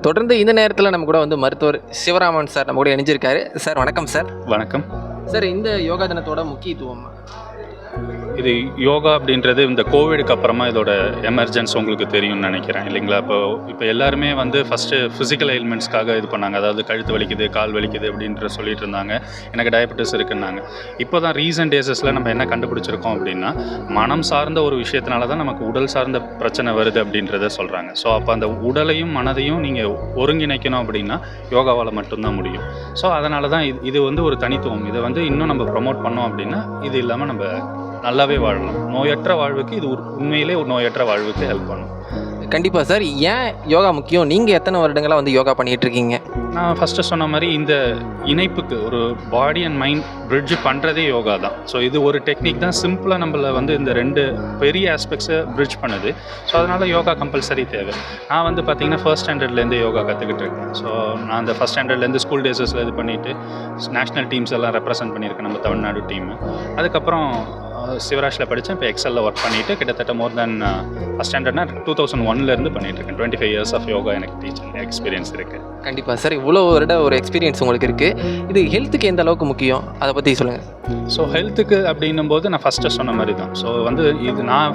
தொடர்ந்து இந்த நேரத்தில் நம்ம கூட வந்து மருத்துவர் சிவராமன் சார் நம்ம கூட இணைஞ்சிருக்காரு. சார் வணக்கம் சார். வணக்கம். சார் இந்த யோகா தினத்தோட முக்கியத்துவம் இது யோகா அப்படின்றது இந்த கோவிடுக்கு அப்புறமா இதோட எமர்ஜென்ஸ் உங்களுக்கு தெரியும்னு நினைக்கிறேன் இல்லைங்களா? இப்போ இப்போ எல்லாருமே வந்து ஃபஸ்ட்டு ஃபிசிக்கல் எலிமெண்ட்ஸ்க்காக இது பண்ணாங்க. அதாவது கழுத்து வலிக்குது கால் வலிக்குது அப்படின்ற சொல்லிட்டு இருந்தாங்க. எனக்கு டயபெட்டிஸ் இருக்குன்னாங்க. இப்போ தான் ரீசன்ட் டேஸஸில் நம்ம என்ன கண்டுபிடிச்சிருக்கோம் அப்படின்னா மனம் சார்ந்த ஒரு விஷயத்தினால தான் நமக்கு உடல் சார்ந்த பிரச்சனை வருது அப்படின்றத சொல்கிறாங்க ஸோ அப்போ அந்த உடலையும் மனதையும் நீங்கள் ஒருங்கிணைக்கணும் அப்படின்னா யோகாவால் மட்டும்தான் முடியும். ஸோ அதனால தான் இது இது வந்து ஒரு தனித்துவம். இதை வந்து இன்னும் நம்ம ப்ரமோட் பண்ணோம் அப்படின்னா இது இல்லாமல் நம்ம நல்லாவே வாழலாம். நோயற்ற வாழ்வுக்கு இது ஒரு உண்மையிலே ஒரு நோயற்ற வாழ்வுக்கு ஹெல்ப் பண்ணும். கண்டிப்பாக சார் ஏன் யோகா முக்கியம்? நீங்கள் எத்தனை வருடங்களாக வந்து யோகா பண்ணிட்டு இருக்கீங்க? நான் ஃபஸ்ட்டு சொன்ன மாதிரி இந்த இணைப்புக்கு ஒரு பாடி அண்ட் மைண்ட் பிரிட்ஜ் பண்ணுறதே யோகா தான். ஸோ இது ஒரு டெக்னிக் தான் சிம்பிளாக நம்மள வந்து இந்த ரெண்டு பெரிய ஆஸ்பெக்ட்ஸை பிரிட்ஜ் பண்ணுது. ஸோ அதனால் யோகா கம்பல்சரி தேவை. நான் வந்து பார்த்தீங்கன்னா ஃபர்ஸ்ட் ஸ்டாண்டர்ட்லேருந்து யோகா கற்றுக்கிட்டு இருக்கேன். ஸோ நான் அந்த ஃபஸ்ட் ஸ்டாண்டர்ட்லேருந்து ஸ்கூல் டேஸஸில் இது பண்ணிவிட்டு நேஷ்னல் டீம்ஸ் எல்லாம் ரெப்ரசென்ட் பண்ணியிருக்கேன் நம்ம தமிழ்நாடு டீம் அதுக்கப்புறம் சிவராஜில் படித்தேன் இப்போ எக்ஸலில் ஒர்க் பண்ணிவிட்டு கிட்டத்தட்ட மோர் தென் ஃபஸ்ட் ஸ்டாண்டர்ட்னா டூ தௌசண்ட் ஒன்லேருந்து பண்ணிகிட்ருக்கேன் twenty five years of yoga எனக்கு டீச்சிங் எக்ஸ்பீரியன்ஸ் இருக்குது கண்டிப்பாக சார் இவ்வளோ வருட ஒரு எக்ஸ்பீரியன்ஸ் உங்களுக்கு இருக்குது இது ஹெல்த்துக்கு எந்த அளவுக்கு முக்கியம்? அதை பற்றி சொல்லுங்கள் ஸோ ஹெல்த்துக்கு அப்படின்னும் போது நான் ஃபஸ்ட்டு சொன்ன மாதிரி தான் ஸோ வந்து இது நான்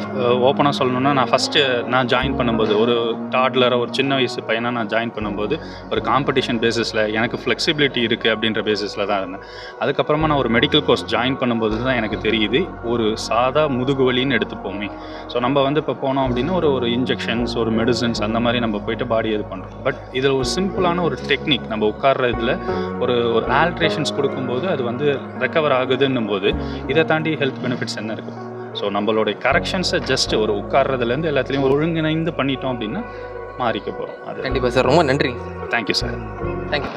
ஓப்பனாக சொல்லணும்னா நான் ஃபஸ்ட்டு நான் ஜாயின் பண்ணும்போது ஒரு டாட்லராக ஒரு சின்ன வயசு பையனாக நான் ஜாயின் பண்ணும்போது ஒரு காம்படிஷன் பேசிஸில் எனக்கு ஃப்ளெக்சிபிலிட்டி இருக்குது அப்படின்ற பேசிஸில் தான் இருந்தேன். அதுக்கப்புறமா நான் ஒரு மெடிக்கல் கோர்ஸ் ஜாயின் பண்ணும்போது தான் எனக்கு தெரியுது ஒரு சாதா முதுகு வலின்னு எடுத்துப்போமே. ஸோ நம்ம வந்து இப்போ போனோம் அப்படின்னா ஒரு ஒரு இன்ஜெக்ஷன்ஸ் ஒரு மெடிசன்ஸ் அந்த மாதிரி நம்ம போயிட்டு பாடி இது பண்ணுறோம் பட் இதில் ஒரு சிம்பிளான ஒரு டெக்னிக் நம்ம உட்கார்ற இதில் ஒரு ஒரு ஆல்ட்ரேஷன்ஸ் கொடுக்கும்போது அது வந்து ரெக்கவர் ஆகுதுன்னும் போது இதை தாண்டி ஹெல்த் பெனிஃபிட்ஸ் என்ன இருக்குது ஸோ நம்மளுடைய கரெக்ஷன்ஸை ஜஸ்ட் ஒரு உட்கார்றதுலேருந்து எல்லாத்துலேயும் ஒருங்கிணைந்து பண்ணிட்டோம் அப்படின்னா மாறிக்க போகிறோம் அது கண்டிப்பாக சார். ரொம்ப நன்றி தேங்க்யூ சார் தேங்க்யூ